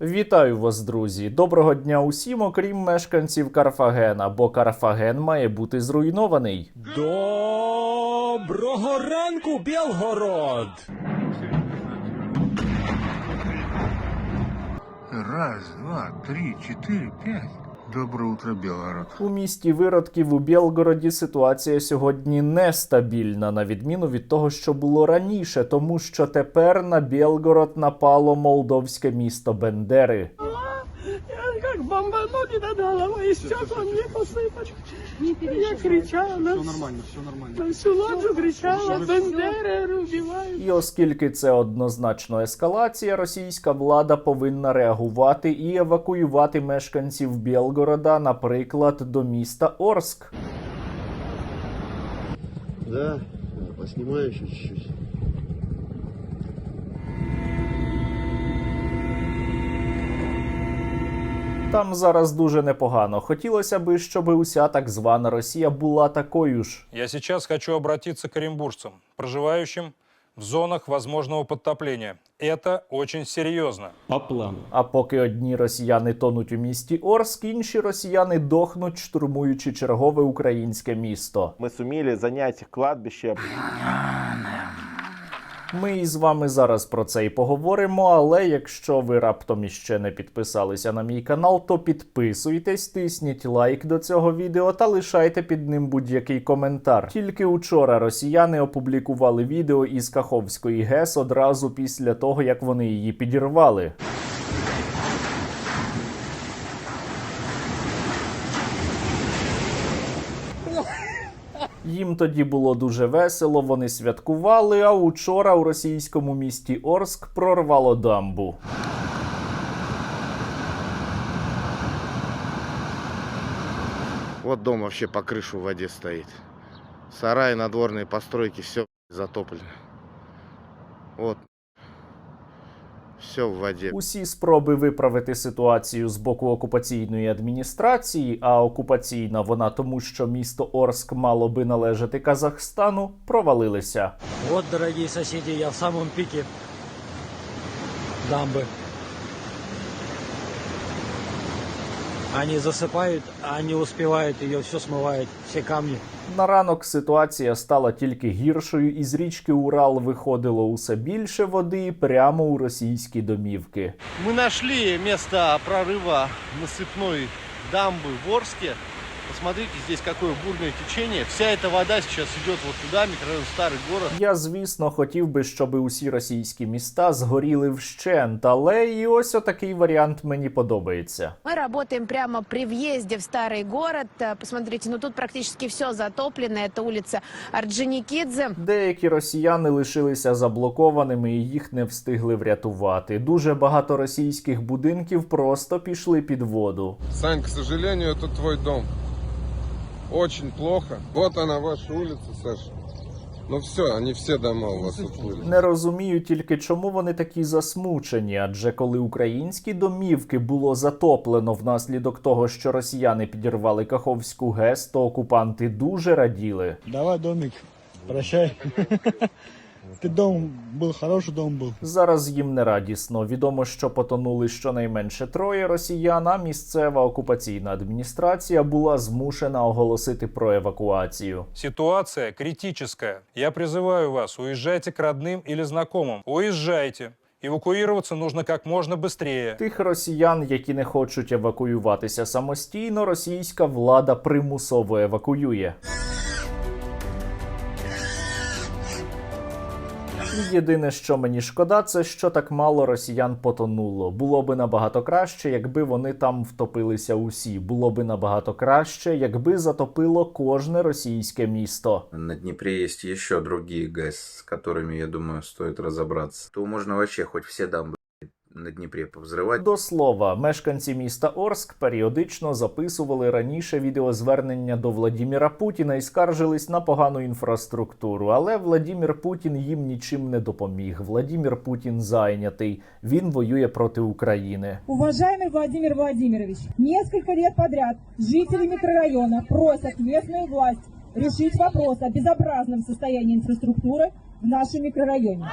Вітаю вас, друзі! Доброго дня усім, окрім мешканців Карфагена, бо Карфаген має бути зруйнований. Доброго ранку, Білгород! Раз, два, три, чотири, пять. Доброе утро, Білгород. У місті виродків у Білгороді ситуація сьогодні нестабільна, на відміну від того, що було раніше, тому що тепер на Білгород напало молдовське місто Бендери. Бомбанули над головой, и стекла мне посыпать. Я кричала Все нормально, все нормально. на всю лоджу, кричала, Бендеры убивают. І оскільки це однозначно ескалація, російська влада повинна реагувати і евакуювати мешканців Білгорода, наприклад, до міста Орск. Да, поснимаю еще чуть-чуть. Там зараз дуже непогано. Хотілося би, щоб уся так звана Росія була такою ж. Я сейчас хочу обратиться к оренбуржцам, проживающим в зонах возможного подтопления. Это очень серьезно. По плану. А поки одні росіяни тонуть у місті Орск, інші росіяни дохнуть, штурмуючи чергове українське місто. мы сумели занять кладбище Ми із вами зараз про це і поговоримо. Але якщо ви раптом іще не підписалися на мій канал, то підписуйтесь, тисніть лайк до цього відео та лишайте під ним будь-який коментар. Тільки учора росіяни опублікували відео із Каховської ГЕС одразу після того, як вони її підірвали. Їм тоді було дуже весело, вони святкували. А учора у російському місті Орск прорвало дамбу. Вот дом вообще по крышу в воде стоит. Сараи, надворные постройки, все затоплено. Вот. Все в воді. Усі спроби виправити ситуацію з боку окупаційної адміністрації, а окупаційна вона тому, що місто Орск мало би належати Казахстану, провалилися. От, дорогі сусіди, я в самому пікі дамбы. Они засыпают, а не успевают ее, все смывает, все камни. На ранок ситуація стала тільки гіршою, і з річки Урал виходило усе більше води прямо у російські домівки. Мы нашли место прорыва насыпной дамбы в Орске. Посмотрите, здесь какое бурное течение. Вся эта вода сейчас идет вот туда, микрорайон Старый город. Я, звісно, хотів би, щоб усі російські міста згоріли вщент, але і ось отакий варіант мені подобається. Мы работаем прямо при въезде в старый город. Э, Посмотрите, ну тут практически все затоплено. Это улица Орджоникидзе. Деякі росіяни лишилися заблокованими і їх не встигли врятувати. Дуже багато російських будинків просто пішли під воду. Сань, к сожалению, это твой дом. Очень плохо. Вот она, ваша улица, Саша. Ну все, они все дома у вас уплыли. Не розумію тільки, чому вони такі засмучені. Адже коли українські домівки було затоплено внаслідок того, що росіяни підірвали Каховську ГЕС, то окупанти дуже раділи. Давай, домик, прощай. Ты дом был, хороший дом был. Зараз їм не радісно. Відомо, що потонули щонайменше троє росіян. А місцева окупаційна адміністрація була змушена оголосити про евакуацію. Ситуация критическая. Я призываю вас, уезжайте к родным или знакомым. Уезжайте. Эвакуироваться нужно как можно быстрее. Тих росіян, які не хочуть евакуюватися самостійно, російська влада примусово евакуює. Єдине, що мені шкода, це що так мало росіян потонуло. Було би набагато краще, якби вони там втопилися усі. Було би набагато краще, якби затопило кожне російське місто. На Днепре есть еще другие ГЭС, с которыми, я думаю, стоит разобраться. То можно вообще хоть все дамбы на Днепре повзрывать. До слова, мешканці міста Орск періодично записували раніше відеозвернення до Владіміра Путіна і скаржились на погану інфраструктуру. Але Владімір Путін їм нічим не допоміг. Владімір Путін зайнятий. Він воює проти України. Уважаемый Владимир Владимирович, несколько лет подряд жители микрорайона просят местную власть решить вопрос о безобразном состоянии инфраструктуры в нашем микрорайоне.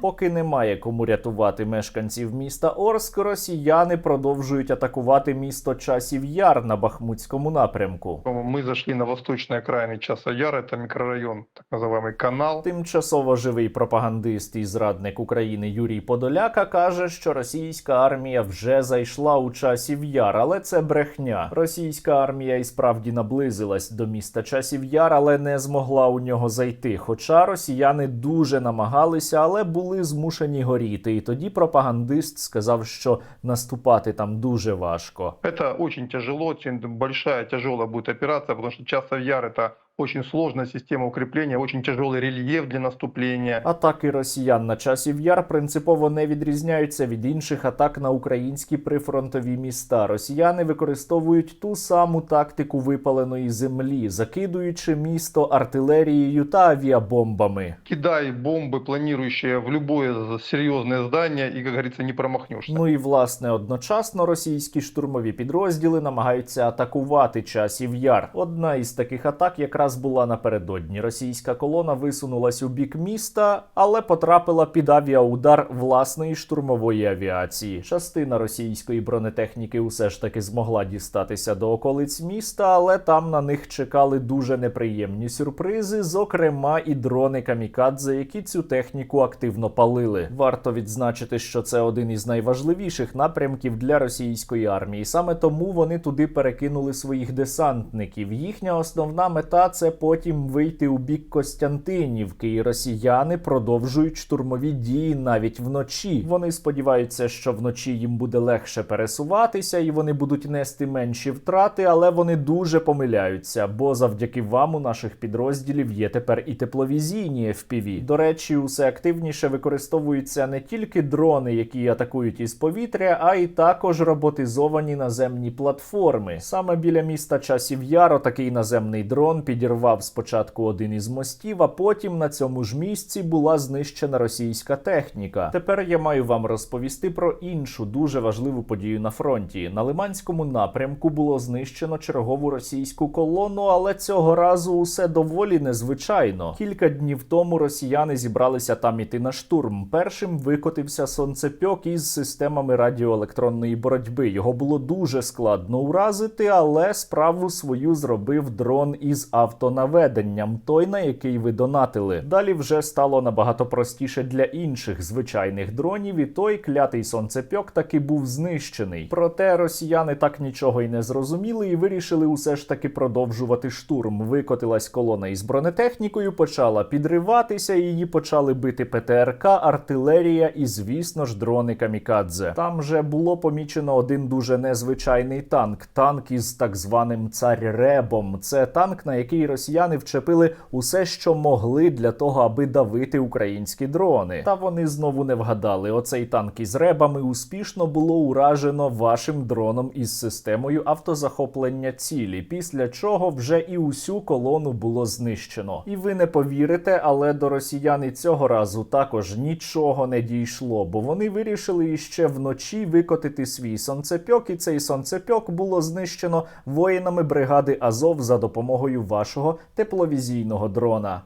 Поки немає кому рятувати мешканців міста Орск, росіяни продовжують атакувати місто Часів Яр на Бахмутському напрямку. Мы зашли на восточной окраине Часа Яра, это микрорайон, так называемый канал. Тимчасово живий пропагандист і зрадник України Юрій Подоляка каже, що російська армія вже зайшла у часів яр, але це брехня. Російська армія і справді наблизилась до міста часів яр, але не змогла у нього зайти. Хоча росіяни дуже намагалися, але були змушені горіти. І тоді пропагандист сказав, що наступати там дуже важко. Це дуже тяжело, це большая, тяжелая будет операція, потому что Часов Яр это очень сложная система укрепления, очень тяжелый рельеф для наступления. Атаки росіян на часів яр принципово не відрізняються від інших атак на українські прифронтові міста. Росіяни використовують ту саму тактику випаленої землі, закидуючи місто артилерією та авіабомбами. Кидай бомбы, планирующие в любое серьезное здание, и, как говорится, не промахнешься. Ну і власне одночасно російські штурмові підрозділи намагаються атакувати часів яр. Одна із таких атак якраз була напередодні. Російська колона висунулась у бік міста, але потрапила під авіаудар власної штурмової авіації. Частина російської бронетехніки усе ж таки змогла дістатися до околиць міста, але там на них чекали дуже неприємні сюрпризи, зокрема і дрони камікадзе, які цю техніку активно палили. Варто відзначити, що це один із найважливіших напрямків для російської армії. Саме тому вони туди перекинули своїх десантників. Їхня основна мета це потім вийти у бік Костянтинівки, і росіяни продовжують штурмові дії навіть вночі. Вони сподіваються, що вночі їм буде легше пересуватися і вони будуть нести менші втрати, але вони дуже помиляються, бо завдяки вам у наших підрозділів є тепер і тепловізійні FPV. До речі, усе активніше використовуються не тільки дрони, які атакують із повітря, а й також роботизовані наземні платформи. Саме біля міста часів Яро такий наземний дрон підірвав спочатку один із мостів, а потім на цьому ж місці була знищена російська техніка. Тепер я маю вам розповісти про іншу дуже важливу подію на фронті. На Лиманському напрямку було знищено чергову російську колону, але цього разу усе доволі незвичайно. Кілька днів тому росіяни зібралися там іти на штурм. Першим викотився сонцепьок із системами радіоелектронної боротьби. Його було дуже складно уразити, але справу свою зробив дрон із автонаведенням, той на який ви донатили. Далі вже стало набагато простіше для інших звичайних дронів, і той клятий сонцепьок таки був знищений. Проте росіяни так нічого й не зрозуміли і вирішили усе ж таки продовжувати штурм. Викотилась колона із бронетехнікою, почала підриватися, її почали бити ПТРК, артилерія і, звісно ж, дрони камікадзе. Там же було помічено один дуже незвичайний танк. Танк із так званим царь-ребом. Це танк, на який росіяни вчепили усе, що могли для того, аби давити українські дрони. Та вони знову не вгадали. Оцей танк із ребами успішно було уражено вашим дроном із системою автозахоплення цілі, після чого вже і усю колону було знищено. І ви не повірите, але до росіян і цього разу також нічого не дійшло, бо вони вирішили іще вночі викотити свій сонцепьок, і цей сонцепьок було знищено воїнами бригади Азов за допомогою вашого тепловізійного дрона.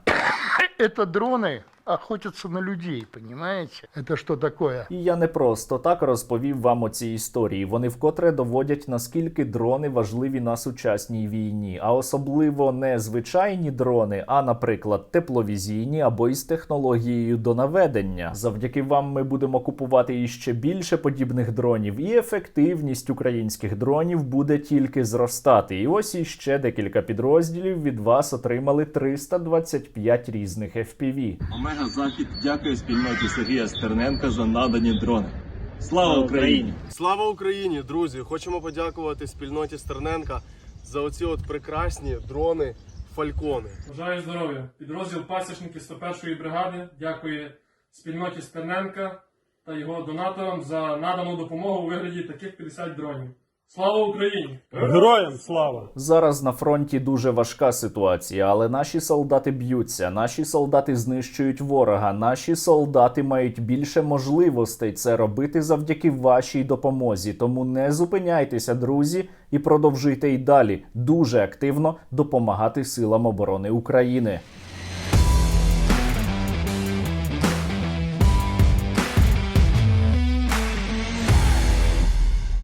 Это дроны охотятся на людей, понимаете? Это что такое? І я не просто так розповів вам оці історії. Вони вкотре доводять наскільки дрони важливі на сучасній війні, а особливо не звичайні дрони, а, наприклад, тепловізійні або із технологією до наведення. Завдяки вам ми будемо купувати іще більше подібних дронів, і ефективність українських дронів буде тільки зростати. І ось іще декілька підрозділів від вас отримали 325 різних FPV. Омега Захід дякує спільноті Сергія Стерненка за надані дрони. Слава Україні! Слава Україні, друзі! Хочемо подякувати спільноті Стерненка за оці от прекрасні дрони Фалькони. Бажаю здоров'я. Підрозділ пасічників 101-ї бригади дякує спільноті Стерненка та його донаторам за надану допомогу у вигляді таких 50 дронів. Слава Україні! Героям слава! Зараз на фронті дуже важка ситуація, але наші солдати б'ються, наші солдати знищують ворога, наші солдати мають більше можливостей це робити завдяки вашій допомозі. Тому не зупиняйтеся, друзі, і продовжуйте й далі дуже активно допомагати силам оборони України.